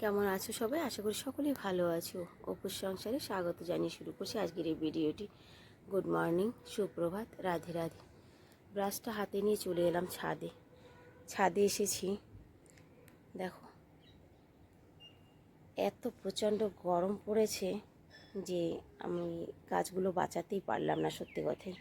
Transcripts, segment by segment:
কেমন আছো সবাই? আশা করি সকলেই ভালো আছো। অপুর সংসারে স্বাগত জানিয়ে শুরু করছি আজকের এই ভিডিওটি। গুড মর্নিং, সুপ্রভাত, রাধে রাধে। ব্রাশটা হাতে নিয়ে চলে এলাম ছাদে। ছাদে এসেছি। দেখো, এত প্রচণ্ড গরম পড়েছে যে আমি গাছগুলো বাঁচাতেই পারলাম না সত্যি কথাই।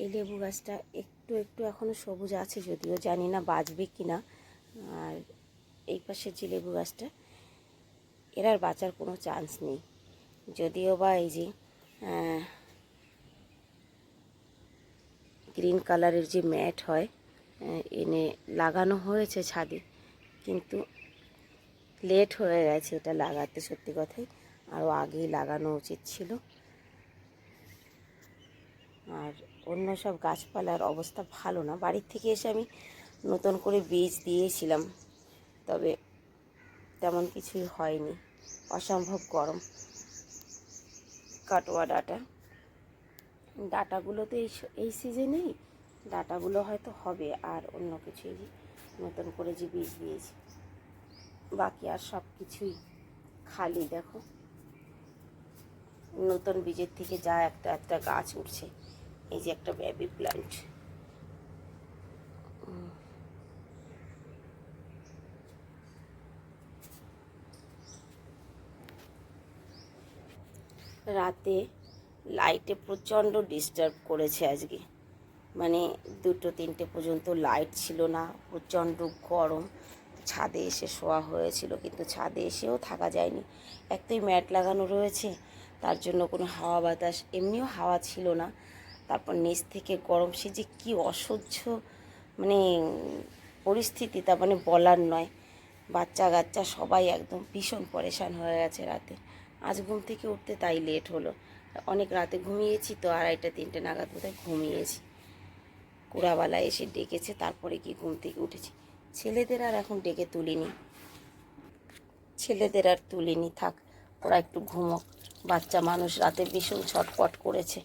এই লেবু গাছটা একটু একটু এখনও সবুজ আছে, যদিও জানি না বাঁচবে কি না আর এই পাশের যে লেবু গাছটা, এর আর বাঁচার কোনো চান্স নেই। যদিও বা এই যে গ্রিন কালারের যে ম্যাট হয় এনে লাগানো হয়েছে ছাদে, কিন্তু লেট হয়ে গেছে এটা লাগাতে সত্যি কথাই। আরও আগেই লাগানো উচিত ছিল। আর অন্য সব গাছপালার অবস্থা ভালো না। বাড়ির থেকে এসে আমি নতুন করে বীজ দিয়েছিলাম। তবে তেমন কিছুই হয়নি। অসম্ভব গরম। কাটোয়া ডাটা। ডাটাগুলো তো এই এই সিজনেই ডাটাগুলো হয়তো হবে আর অন্য কিছুই নতুন করে যে বীজ দিয়েছি। বাকি আর সব কিছুই খালি, দেখো। নতুন বীজের থেকে যা একটা একটা গাছ উঠছে। এই যে একটা বেবি প্ল্যান্ট রাতে লাইটে প্রচণ্ড ডিস্টার্ব করেছে আজকে। মানে দুটো তিনটে পর্যন্ত লাইট ছিল না, প্রচণ্ড গরম। ছাদে এসে শোয়া হয়েছিল, কিন্তু ছাদে এসেও থাকা যায়নি। এক তো ম্যাট লাগানো রয়েছে, তার জন্য কোনো হাওয়া বাতাস, এমনিও হাওয়া ছিল না। তারপর নিচ থেকে গরম, সে যে কী অসহ্য মানে পরিস্থিতি, তা মানে বলার নয়। বাচ্চা কাচ্চা সবাই একদম ভীষণ পরেশান হয়ে গেছে রাতে। আজ ঘুম থেকে উঠতে তাই লেট হলো। অনেক রাতে ঘুমিয়েছি তো আড়াইটা, তিনটে নাগাদ বোধহয় ঘুমিয়েছি। কুড়াবালা এসে ডেকেছে, তারপরে কি ঘুম থেকে উঠেছি। ছেলেদের আর এখন ডেকে তুলিনি। ছেলেদের আর তুলিনি, থাক, ওরা একটু ঘুমোক। বাচ্চা মানুষ রাতে ভীষণ ছটপট করেছে।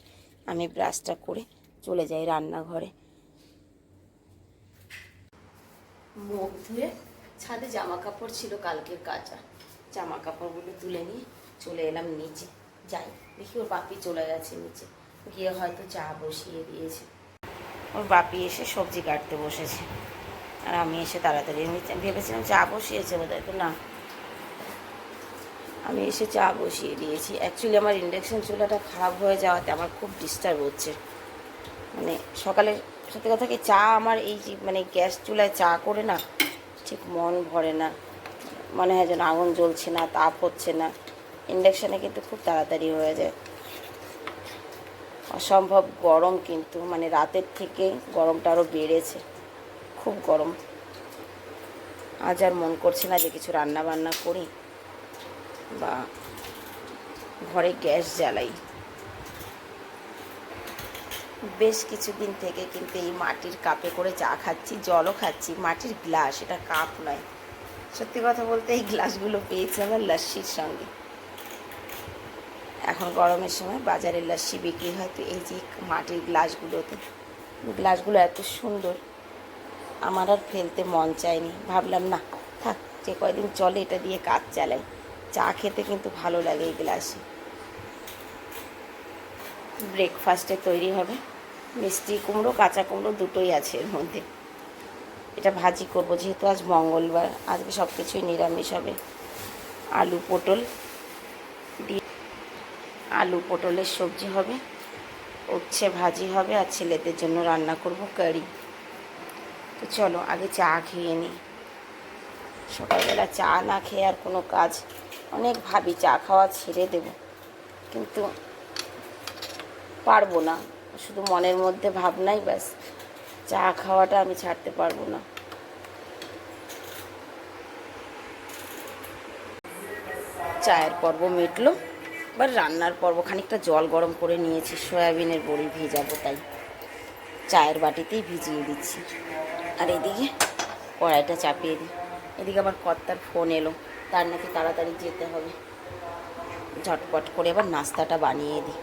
আমি ব্রাশটা করে চলে যাই রান্নাঘরে। মুখ ধুয়ে ছাদে জামা কাপড় ছিল কালকের কাঁচা। জামা কাপড়গুলো তুলে নিয়ে চলে এলাম নিচে। যাই, দেখি ওর বাপি চলে গেছে নিচে। গিয়ে হয়তো চা বসিয়ে দিয়েছে। ওর বাপি এসে সবজি কাটতে বসেছে। আর আমি এসে তাড়াতাড়ি ভেবেছিলাম চা বসিয়েছে বোধ হয় না। আমি এসে চা বসিয়ে দিয়েছি। অ্যাকচুয়ালি আমার ইন্ডাকশন চুলাটা খারাপ হয়ে যাওয়াতে আমার খুব ডিস্টার্ব হচ্ছে। মানে সকালে সত্যি কথা কি চা আমার এই যে মানে গ্যাস চুলায় চা করে না, ঠিক মন ভরে না। মনে হয় যেন আগুন জ্বলছে না, তাপ হচ্ছে না। ইন্ডাকশানে কিন্তু খুব তাড়াতাড়ি হয়ে যায়। অসম্ভব গরম কিন্তু মানে রাতের থেকে গরমটা আরও বেড়েছে। খুব গরম। আজ আর মন করছে না যে কিছু রান্না বান্না করি বা ঘরে গ্যাস জ্বালাই। বেশ কিছুদিন থেকে কিন্তু এই মাটির কাপে করে চা খাচ্ছি, জলও খাচ্ছি, মাটির গ্লাস, এটা কাপ নয়। সত্যি কথা বলতে এই গ্লাসগুলো পেয়েছি আমার লস্যির সঙ্গে। এখন গরমের সময় বাজারে লস্যি বিক্রি হয়। তো এই যে মাটির গ্লাসগুলোতে, গ্লাসগুলো এত সুন্দর, আমার আর ফেলতে মন চায়নি। ভাবলাম, না, থাক, যে কয়দিন চলে এটা দিয়ে কাজ চালাই। চা খেতে কিন্তু ভালো লাগে এই গ্লাসে। ব্রেকফাস্টে তৈরি হবে, মিষ্টি কুমড়ো, কাঁচা কুমড়ো দুটোই আছে এর মধ্যে। এটা ভাজি করব, যেহেতু আজ মঙ্গলবার, আজকে সব কিছুই নিরামিষ হবে। আলু পটল আলু পটলের সবজি হবে, উচ্ছে ভাজি হবে আর ছেলেদের জন্য রান্না করব কারি। তো চলো আগে চা খেয়ে নিই সকালবেলা চা না খেয়ে আর কোনো কাজ, অনেক ভাবি চা খাওয়া ছেড়ে দেব। কিন্তু পারব না, শুধু মনের মধ্যে ভাবনাই ব্যাস, চা খাওয়াটা আমি ছাড়তে পারব না। চায়ের পর্ব মিটলো। এবার রান্নার পর্ব, খানিকটা জল গরম করে নিয়েছি, সয়াবিনের বড়ি ভেজাবো তাই। চায়ের বাটিতেই ভিজিয়ে দিচ্ছি। আর এদিকে কড়াইটা চাপিয়ে দিই। এদিকে আবার কর্তার ফোন এলো। তার নাকি তাড়াতাড়ি যেতে হবে। ঝটপট করে আবার নাস্তাটা বানিয়ে দিই।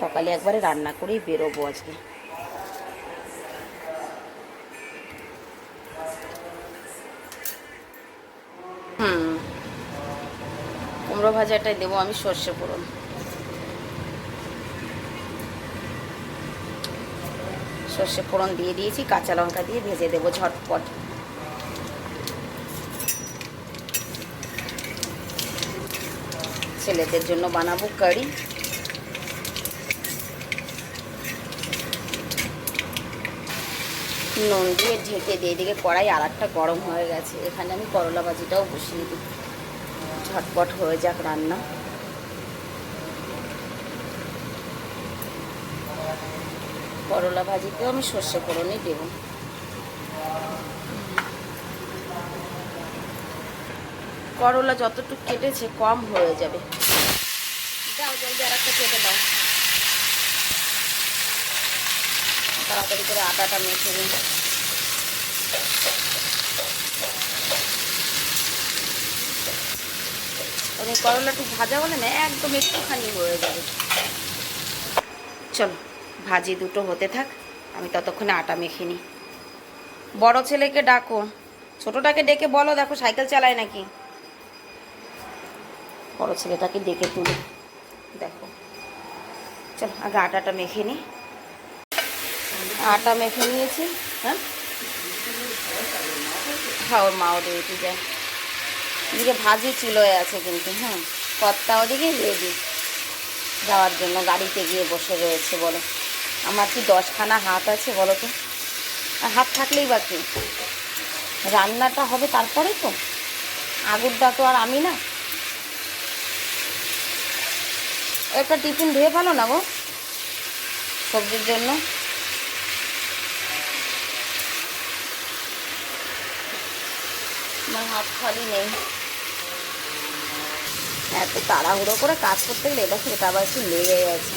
সকালে একবারে রান্না করেই বেরোবো আজকে। কুমড়ো ভাজাটাই দেবো, আমি সর্ষে ফোড়ন। সর্ষে ফোড়ন দিয়ে দিয়েছি, কাঁচা লঙ্কা দিয়ে ভেজে দেবো ঝটপট। ছেলেদের জন্য বানাবো কারি। নুন দিয়ে ঢেকে দিয়ে দিকে কড়াই আর গরম হয়ে গেছে, এখানে আমি করলা ভাজিটাও বসিয়ে দিই ঝটপট হয়ে যাক রান্না। করলা ভাজিতেও আমি সর্ষে ফোড়নই দেবো। করলা যতটুকু কেটেছে কম হয়ে যাবে। দাও জলদি আর একটা কেটে দাও। তাড়াতাড়ি করে আটাটা মেখে নিই আমি করলা একটু ভাজা বলে না একদম একটুখানি হয়ে যাবে। চলো, ভাজি দুটো হতে থাক, আমি ততক্ষণে আটা মেখে নিই। বড় ছেলেকে ডাকো, ছোটটাকে ডেকে বলো, দেখো সাইকেল চালায় নাকি? বড় ছেলেটাকে ডেকে তুলি, দেখো। চল, আগে আটাটা মেখে নিই। আটা মেখে নিয়েছি হ্যাঁ? হ্যাঁ ওর মাও ডিউটি যায়। এদিকে ভাজি চুলোয় আছে কিন্তু হ্যাঁ কর্তা ওদিকে রেডি যাওয়ার জন্য গাড়িতে গিয়ে বসে রয়েছে বলো। আমার কি দশখানা হাত আছে বলো তো? আর হাত থাকলেই বা কি? রান্নাটা হবে তারপরে তো? আগুরটা তো আর আমি না। একটা টিফিন ধুয়ে ফেলো না গো? সবজির জন্য? আমার হাত খালি নেই। এত তাড়াহুড়ো করে কাজ করতে গেলে এটা সেটা আবার একটু লেগে গেছে।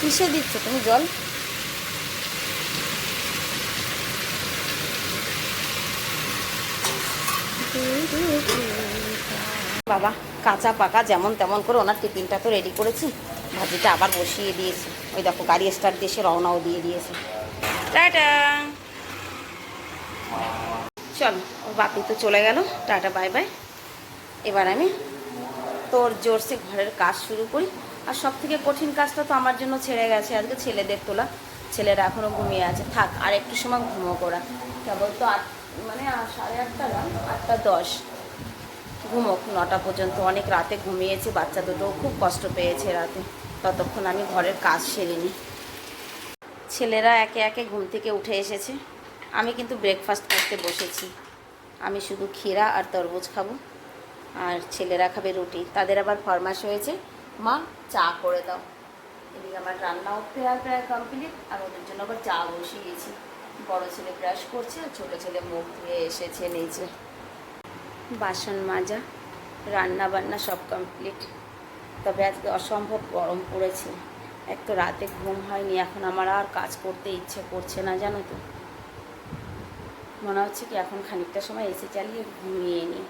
কিসে দিচ্ছ তুমি জল? বাবা, কাঁচা পাকা যেমন তেমন করে ওনার টিফিনটা তো রেডি করেছি। ভাজিটা আবার বসিয়ে দিয়েছি। ওই দেখো, গাড়ি স্টার্ট দিয়ে রওনাও দিয়ে দিয়েছে। টাটা। চল, ও বাপি তো চলে গেল। Tata, bye bye. এবার আমি তোর জোরসে ঘরের কাজ শুরু করি। আর সব থেকে কঠিন কাজটা তো আমার জন্য ছেড়ে গেছে। আজকে ছেলেদের তোলা। ছেলেরা এখনও ঘুমিয়ে আছে। থাক, আর একটু সময় ঘুমো করা কেবল তো আট মানে সাড়ে আটটা না? আটটা দশ। ঘুমোক, নটা পর্যন্ত। অনেক রাতে ঘুমিয়েছে। বাচ্চা দুটো খুব কষ্ট পেয়েছে রাতে। ততক্ষণ আমি ঘরের কাজ সেরে নিই। ছেলেরা একে একে ঘুম থেকে উঠে এসেছে। আমি কিন্তু ব্রেকফাস্ট করতে বসেছি। আমি শুধু ক্ষীরা আর তরমুজ খাব। আর ছেলেরা খাবে রুটি। তাদের আবার ফরমাস হয়েছে। মা, চা করে দাও। এদিকে আমার রান্নাও প্রায় প্রায় কমপ্লিট আর ওদের জন্য আবার চা বসিয়েছি বড় ছেলে ব্রাশ করছে, আর ছোটো ছেলে মুখ ধুয়ে এসেছে নিচে। বাসন মাজা রান্না বান্না সব কমপ্লিট তবে আজকে অসম্ভব গরম পড়েছে। এক তো রাতে ঘুম হয়নি, এখন আমার আর কাজ করতে ইচ্ছে করছে না, জানো তো। মনে হচ্ছে কি এখন খানিকটা সময় এসে চালিয়ে ঘুমিয়ে নিই।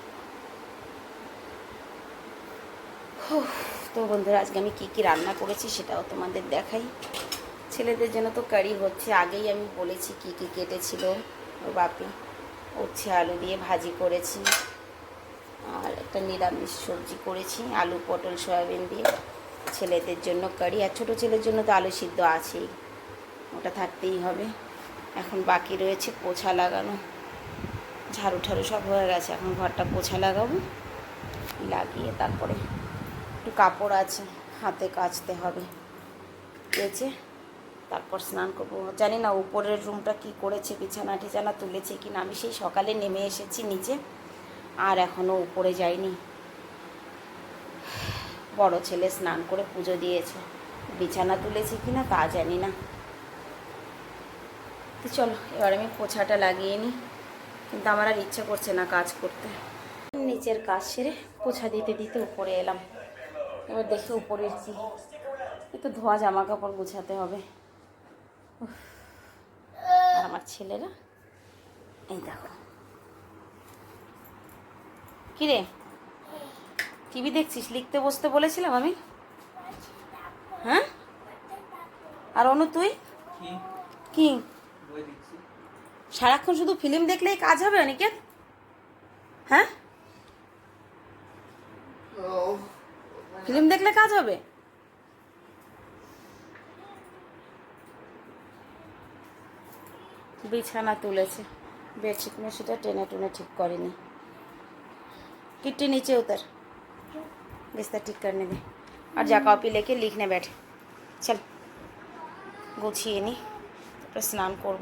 তো বন্ধুরা, আজকে আমি কী কী রান্না করেছি সেটাও তোমাদের দেখাই। ছেলেদের জন্য তো কারি হচ্ছে, আগেই আমি বলেছি কী কী কেটেছিল। ওর বাপি উচ্ছে আলু দিয়ে ভাজি করেছি। আর একটা নিরামিষ সবজি করেছি, আলু, পটল, সয়াবিন দিয়ে। ছেলেদের জন্য কারি, আর ছোটো ছেলের জন্য তো আলু সিদ্ধ আছেই। ওটা থাকতেই হবে। এখন বাকি রয়েছে পোছা লাগানো। ঝাড়ু ঠাড়ু সব হয়ে গেছে, এখন ঘরটা পোছা লাগাবো, লাগিয়ে তারপরে একটু কাপড় আছে, হাতে কাচতে হবে। কেচে তারপর স্নান করব। জানি না উপরের রুমটা কি করেছে, বিছানা টিছানা তুলেছে কি না আমি সেই সকালে নেমে এসেছি নিচে, আর এখনও উপরে যাইনি। বড় ছেলে স্নান করে পুজো দিয়েছে। বিছানা তুলেছে কি না তা জানি না। তো চলো, এবার আমি পোছাটা লাগিয়ে নিই। কিন্তু আমার আর ইচ্ছা করছে না কাজ করতে। নিচের কাজ সেরে পোছা দিতে দিতে উপরে এলাম। এবার দেখি উপরের কি। একটু ধোয়া জামা কাপড় গুছাতে হবে। আর আমার ছেলেরা, এই দেখো। কিরে? টিভি দেখছিস? লিখতে বসতে বলেছিলাম আমি। হ্যাঁ? আর অনু তুই? কি? সারাক্ষণ শুধু ফিল্ম দেখলেই কাজ হবে অনিকেত? হ্যাঁ? ফিল্ম দেখলে কাজ হবে? বিছানা তুলেছে। বেডশিট মেশিটা টেনে টুনে ঠিক করেনি। কিটটি নিচে উতার। बिस्तर ठीक करने दे और जा कॉपी लेके लिखने बैठ चल গুছিয়ে নি তারপরে স্নান করব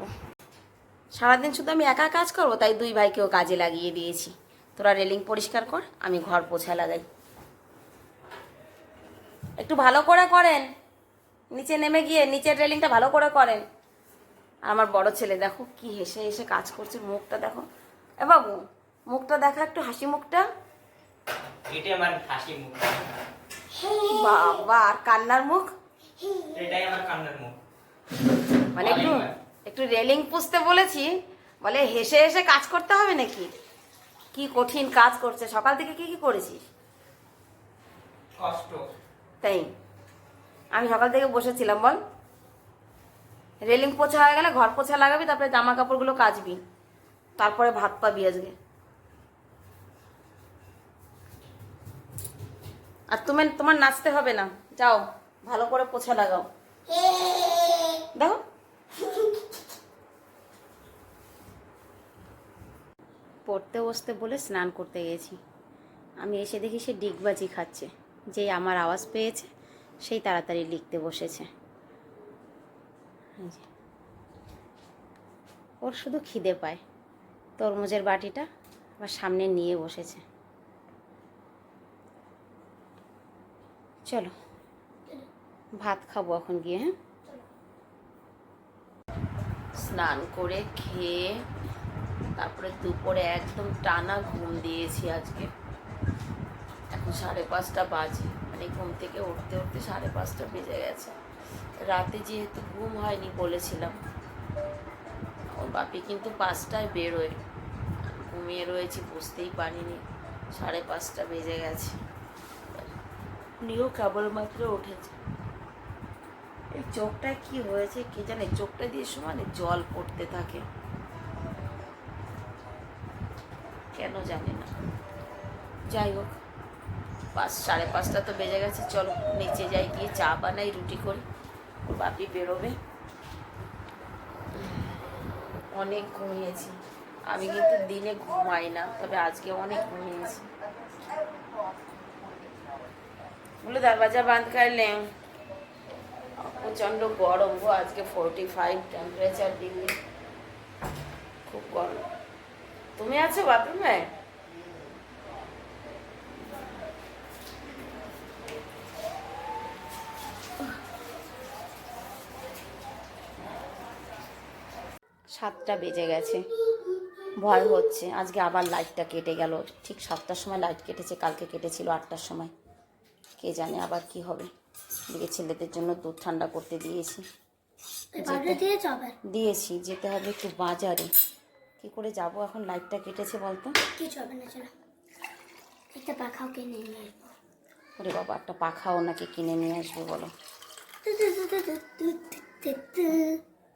সারাদিন শুধু আমি একা কাজ করবো তাই দুই ভাইকেও কাজে লাগিয়ে দিয়েছি তোরা রেলিং পরিষ্কার কর আমি ঘর পোছা লাগাই একটু ভালো করে করেন নিচে নেমে গিয়ে নিচের রেলিংটা ভালো করে করেন আর আমার বড় ছেলে দেখো কি হেসে হেসে কাজ করছে মুখটা দেখো এ বাবু মুখটা দেখা একটু হাসি মুখটা এটাই আমার হাসি মুখ। বাবা আর কান্নার মুখ? এটাই আমার কান্নার মুখ। মানে একটু একটু রেলিং পুষতে বলেছি বলে হেসে হেসে কাজ করতে হবে নাকি? কি কঠিন কাজ করছে সকাল থেকে কি কি করেছিস কষ্ট। তাই আমি সকাল থেকে বসেছিলাম বল। রেলিং পোছা হয়ে গেলে ঘর পোছা লাগাবি তারপরে জামা কাপড়গুলো কাচবি তারপরে ভাত পাবি আজকে। আর তুমি তোমার নাচতে হবে না। যাও, ভালো করে পোছা লাগাও। দেখো। পড়তে বসতে বলে স্নান করতে গেছি। আমি এসে দেখি সে ডিগবাজি খাচ্ছে। যেই আমার আওয়াজ পেয়েছে, সেই তাড়াতাড়ি লিখতে বসেছে। ওর শুধু খিদে পায়। তরমুজের বাটিটা আবার সামনে নিয়ে বসেছে। চলো। ভাত খাব এখন গিয়ে হ্যাঁ? স্নান করে খেয়ে তারপরে দুপুরে একদম টানা ঘুম দিয়েছি আজকে। এখন সাড়ে পাঁচটা বাজে মানে ঘুম থেকে উঠতে উঠতে সাড়ে পাঁচটা বেজে গেছে। রাতে যেহেতু ঘুম হয়নি বলেছিলাম ওর বাপি কিন্তু পাঁচটায় বেরোয়। ঘুমিয়ে রয়েছি, বুঝতেই পারিনি, সাড়ে পাঁচটা বেজে গেছে। উনিও কেবলমাত্র উঠেছে। এই চোখটায় কি হয়েছে কে জানে? চোখটা দিয়ে সমানে জল পড়তে থাকে। কেন জানি না। যাই হোক, পাঁচ, সাড়ে পাঁচটা তো বেজে গেছে, চলো নিচে যাই, গিয়ে চা বানাই, রুটি করি বাপি বেরোবে। অনেক ঘুমিয়েছি। আমি কিন্তু দিনে ঘুমাই না, তবে আজকে অনেক ঘুমিয়েছি। বলে দরওয়াজা বাঁধ করলে প্রচণ্ড গরম গো, আজকে ফোরটি ফাইভ টেম্পারেচার ডিগ্রি খুব গরম। তুমি আছো বাথরুমে সাতটা বেজে গেছে। ভয় হচ্ছে। আজকে আবার লাইটটা কেটে গেল। ঠিক সাতটার সময় লাইট কেটেছে, কালকে কেটেছিল আটটার সময়। কে জানে আবার কি হবে। এদিকে ছেলেদের জন্য দুধ ঠান্ডা করতে দিয়েছি। দিয়েছি যেতে হবে একটু বাজারে। কি করে যাব এখন? লাইটটা কেটেছে বলতো? ওরে বাবা একটা পাখাও নাকি কিনে নিয়ে আসব বলো?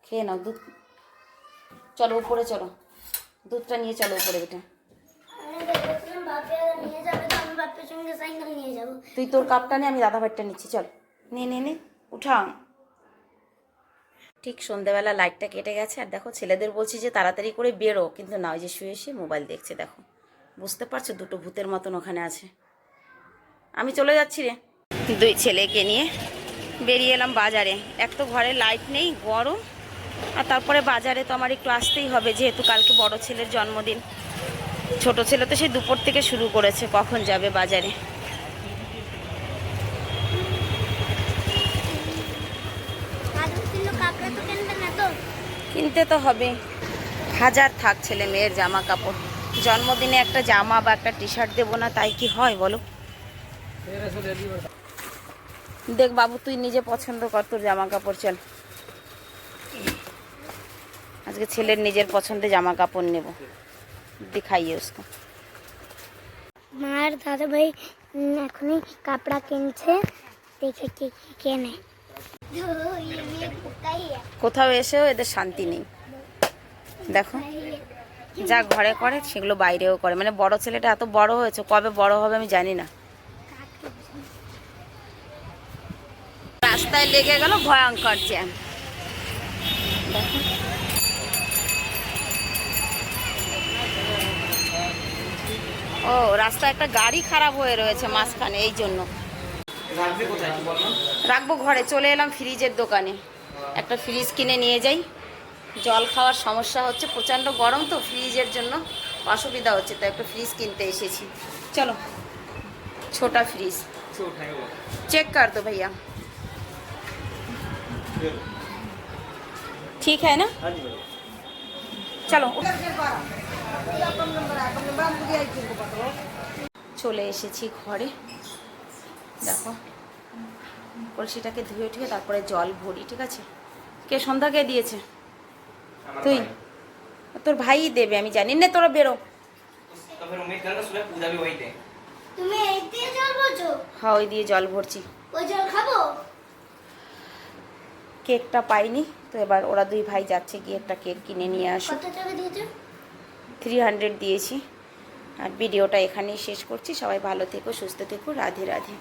খেয়ে নাও দুধ। চলো উপরে চলো। দুধটা নিয়ে চলো উপরে বেটা। নিয়ে যাবে বাপের সঙ্গে সাইকেল নিয়ে যাব। তুই তোর কাপটা নে, আমি দাদা ভাইটা নিচ্ছি, চল। নে নে নে উঠা ঠিক সন্ধেবেলা লাইটটা কেটে গেছে, আর দেখো ছেলেদের বলছি যে তাড়াতাড়ি করে বেরো, কিন্তু না, ওই যে শুয়ে শুয়ে মোবাইল দেখছে, দেখো। বুঝতে পারছ, দুটো ভূতের মতন ওখানে আছে। আমি চলে যাচ্ছি রে। দুই ছেলেকে নিয়ে বেরিয়ে এলাম বাজারে। এক তো ঘরে লাইট নেই, গরম। আর তারপরে বাজারে তো আমার একটু আসতেই হবে, যেহেতু কালকে বড় ছেলের জন্মদিন। ছোট ছেলে তো সেই দুপুর থেকে শুরু করেছে কখন যাবে বাজারে? কিনতে তো হবে। হাজার থাক ছেলে মেয়ের জামা কাপড়। জন্মদিনে একটা জামা বা একটা টি শার্ট দেবো না তাই কি হয় বলো? দেখ বাবু তুই নিজে পছন্দ কর তোর জামা কাপড় চল। আজকে ছেলের নিজের পছন্দে জামা কাপড় নেব। দিখাইয়ে उसको মার দাদা ভাই উম, এখনই কাপড়া কিনছে দেখে কি কি কেনে ये भी पुक्का ही है কোথাও এসেও এদের শান্তি নেই দেখো যা ঘরে করে সেগুলো বাইরেও করে মানে বড় ছেলেটা এত বড় হয়েছে কবে বড় হবে আমি জানি না রাস্তায় লেগে গেল ভয়ঙ্কর জ্যাম ও রাস্তা একটা গাড়ি খারাপ হয়ে রয়েছে মাঝখানে এই জন্য। রাখব ঘরে চলে এলাম ফ্রিজের দোকানে। একটা ফ্রিজ কিনে নিয়ে যাই। জল খাওয়ার সমস্যা হচ্ছে প্রচণ্ড গরম তো ফ্রিজের জন্য অসুবিধা হচ্ছে তো একটা ফ্রিজ কিনতে এসেছি। চলো ছোটা ফ্রিজ। চেক কর তো ভাইয়া। ঠিক হ্যাঁ না? চলো। চলে এসেছি ঘরে। দেখো কলসিটাকে ধুয়ে ঠিকে তারপরে জল ভরি ঠিক আছে? কে সন্ধ্যাকে দিয়েছে? তুই? তোর ভাই দেবে আমি জানি না তোরা বেরো। হ্যাঁ ওই দিয়ে জল ভরছি। কেকটা পাইনি তো এবার ওরা দুই ভাই যাচ্ছে গিয়ে একটা কেক কিনে নিয়ে আসো থ্রি হান্ড্রেড দিয়েছি। আর ভিডিওটা এখানেই শেষ করছি। সবাই ভালো থেকো, সুস্থ থেকো। রাধে রাধে।